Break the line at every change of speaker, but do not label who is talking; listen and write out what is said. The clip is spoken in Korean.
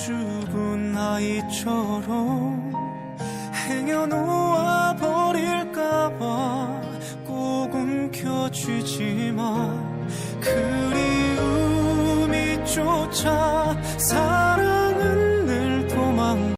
수줍은 아이처럼 행여놓아 버릴까봐 꼭 움켜쥐지만 그리움이 쫓아 사